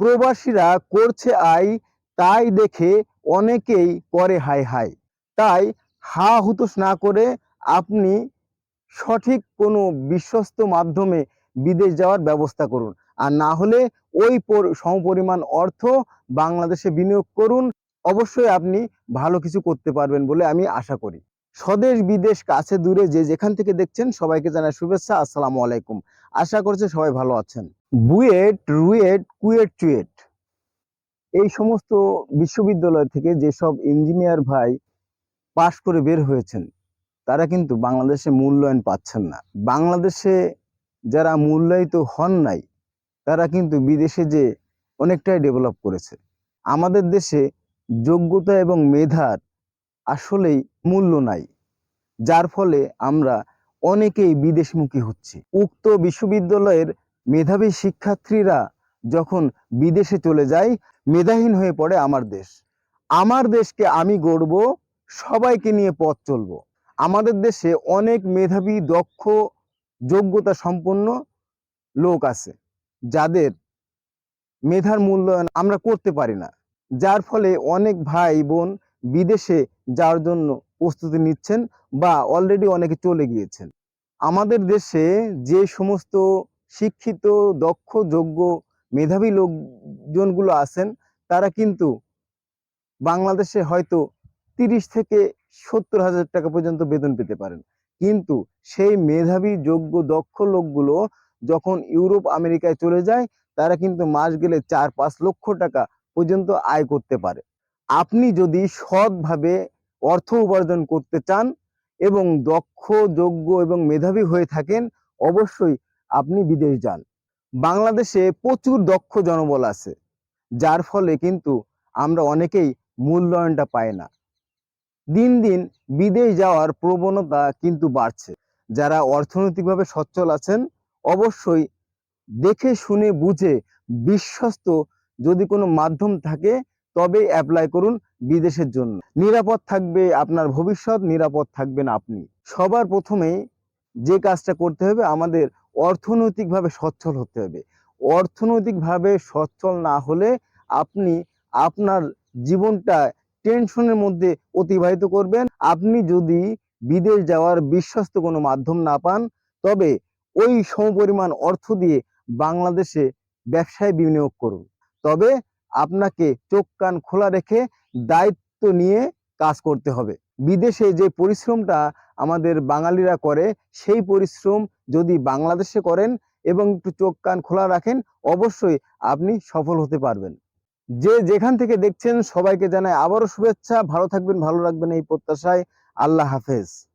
প্রবাসীরা করছে আয় তাই দেখে অনেকেই করে হাই হাই তাই হা হুতোষ না করে আপনি সঠিক কোনো বিশ্বস্ত মাধ্যমে বিদেশ যাওয়ার ব্যবস্থা করুন। আর না হলে ওই পর- সমপরিমাণ অর্থ বাংলাদেশে বিনিয়োগ করুন। অবশ্যই আপনি ভালো কিছু করতে পারবেন বলে আমি আশা করি। স্বদেশ বিদেশ কাছে দূরে যে যেখান থেকে দেখছেন সবাইকে জানাই শুভেচ্ছা। আসসালামু আলাইকুম। আশা করছি সবাই ভালো আছেন। বুয়েট, রুয়েট, কুয়েট, চুয়েট। এই সমস্ত বিশ্ববিদ্যালয় থেকে যেসব ইঞ্জিনিয়ার ভাই পাশ করে বের হয়েছেন, তারা কিন্তু বাংলাদেশে মূল্যায়ন পাচ্ছেন না। বাংলাদেশে যারা মূল্যায়িত হন নাই, তারা কিন্তু বিদেশে যে অনেকটাই ডেভেলপ করেছে। আমাদের দেশে যোগ্যতা এবং মেধার আসলেই মূল্য নাই, যার ফলে আমরা অনেকেই বিদেশমুখী হচ্ছি। উক্ত বিশ্ববিদ্যালয়ের মেধাবী শিক্ষার্থীরা যখন বিদেশে চলে যায়, মেধাহীন হয়ে পড়ে আমার দেশ। আমার দেশকে আমি গড়ব, সবাইকে নিয়ে পথ চলবো। আমাদের দেশে অনেক মেধাবী, দক্ষ, যোগ্যতা সম্পন্ন লোক আছে, যাদের মেধার মূল্যায়ন আমরা করতে পারি না। যার ফলে অনেক ভাই বোন বিদেশে যাওয়ার জন্য প্রস্তুতি নিচ্ছেন বা অলরেডি অনেকে চলে গিয়েছেন। আমাদের দেশে যে সমস্ত শিক্ষিত, দক্ষ, যোগ্য মেধাবী লোকজনগুলো আছেন, তারা কিন্তু বাংলাদেশে হয়তো তিরিশ থেকে সত্তর হাজার টাকা পর্যন্ত বেতন পেতে পারেন। কিন্তু সেই মেধাবী, যোগ্য, দক্ষ লোকগুলো যখন ইউরোপ, আমেরিকায় চলে যায়, তারা কিন্তু মাস গেলে চার পাঁচ লক্ষ টাকা পর্যন্ত আয় করতে পারে। আপনি যদি সৎভাবে অর্থ উপার্জন করতে চান এবং দক্ষ, যোগ্য এবং মেধাবী হয়ে থাকেন, অবশ্যই আপনি বিদেশ যান। বাংলাদেশে প্রচুর দক্ষ জনবল আছে, যার ফলে কিন্তু আমরা অনেকেই মূল্যায়নটা পাই না। দিন দিন বিদেশ যাওয়ার প্রবণতা কিন্তু বাড়ছে। যারা অর্থনৈতিকভাবে সচ্ছল আছেন, অবশ্যই দেখে শুনে বুঝে বিশ্বস্ত যদি কোনো মাধ্যম থাকে, তবেই অ্যাপ্লাই করুন বিদেশের জন্য। নিরাপদ থাকবে আপনার ভবিষ্যৎ, নিরাপদ থাকবেন আপনি। সবার প্রথমেই যে কাজটা করতে হবে আমাদের অর্থনৈতিকভাবে সচ্ছল হতে হবে। অর্থনৈতিকভাবে সচ্ছল না হলে আপনি আপনার জীবনটা টেনশনের মধ্যে অতিবাহিত করবেন। আপনি যদি বিদেশ যাওয়ার বিশ্বস্ত কোনো মাধ্যম না পান, তবে ওই সমপরিমাণ অর্থ দিয়ে বাংলাদেশে ব্যবসায় বিনিয়োগ করুন। তবে আপনাকে চোখ কান খোলা রেখে দায়িত্ব নিয়ে কাজ করতে হবে। বিদেশে যে পরিশ্রমটা আমাদের বাঙালিরা করে, সেই পরিশ্রম যদি বাংলাদেশে করেন এবং একটু চোখ কান খোলা রাখেন, অবশ্যই আপনি সফল হতে পারবেন। যে যেখান থেকে দেখছেন, সবাইকে জানায় আবারও শুভেচ্ছা। ভালো থাকবেন, ভালো রাখবেন এই প্রত্যাশায়। আল্লাহ হাফেজ।